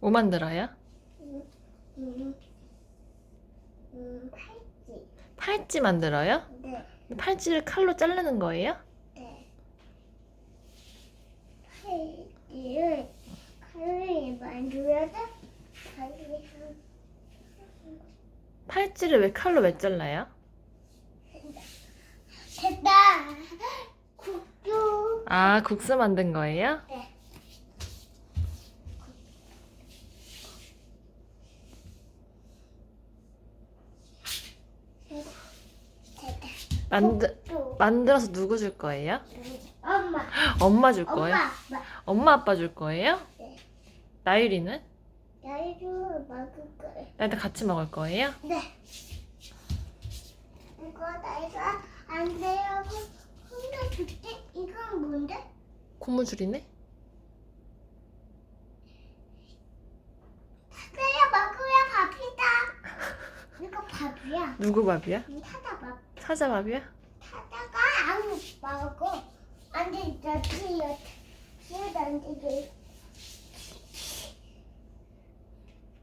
뭐 만들어요? 음, 음, 음, 팔찌. 팔찌 만들어요? 네, 팔찌를 칼로 자르는 거예요? 네. 팔찌를 칼을 만들어서 다시 한 팔찌를 왜 칼로 왜 잘라요? 됐다. 국주. 아, 국수 만든 거예요? 네. 만드, 또 만들어서 누구 줄 거예요? 엄마. 엄마 줄 거예요? 엄마. 아빠. 엄마 아빠 줄 거예요? 네. 나유리는? 나이도 먹을 거예요. 나한테 같이 먹을 거예요? 네. 이거 나이가 안 돼요. 혼자 줄게. 이건 뭔데? 고무줄이네? 그래 먹으면 밥이다. 이거 밥이야. 누구 밥이야? 타다 밥. 사자 밥이야? 타다가 안 먹고 안 되죠. 티어 티어 안 되게